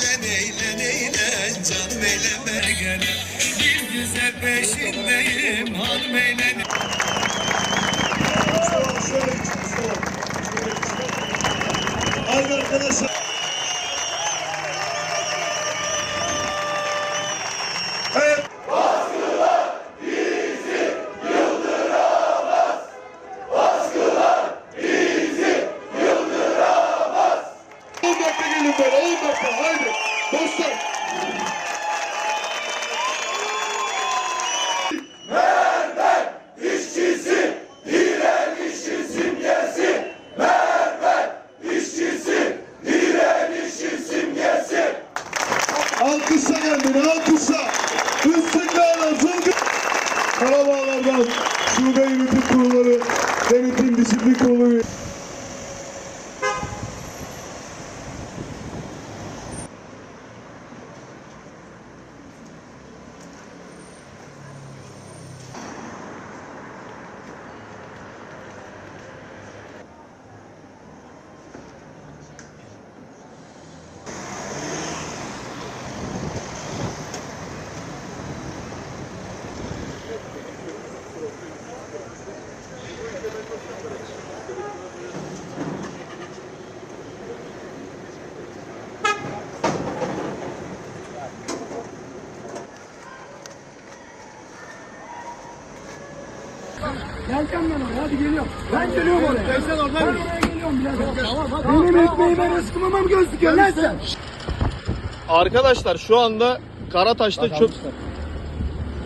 eğlen eğlen eğlen canım eğlen bergele Bir güzel peşindeyim hanım eğlen Haydi arkadaşlar. Evet. Thank you. On dakika gelin böyle, on dakika, haydi. Dostlar. Alkışla kendini, alkışla. İstiklal olsun. Karabağlar'dan şube yönetim kurulları, denetim disiplin kurulu. Geleceğim ben oraya hadi geliyorum. Ben geliyorum oraya. Sen oradan. Ben oraya geliyorum birader. Benim ekmeğime rızkıma mı göz dikiyorsun lan sen? Arkadaşlar şu anda Karataş'ta çöp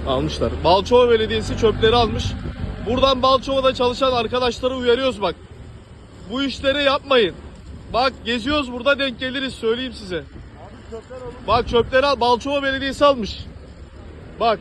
almışlar. Balçova Belediyesi çöpleri almış. Buradan Balçova'da çalışan arkadaşları uyarıyoruz bak. Bu işleri yapmayın. Bak geziyoruz burada denk geliriz söyleyeyim size. Bak çöpleri al Balçova Belediyesi almış. Bak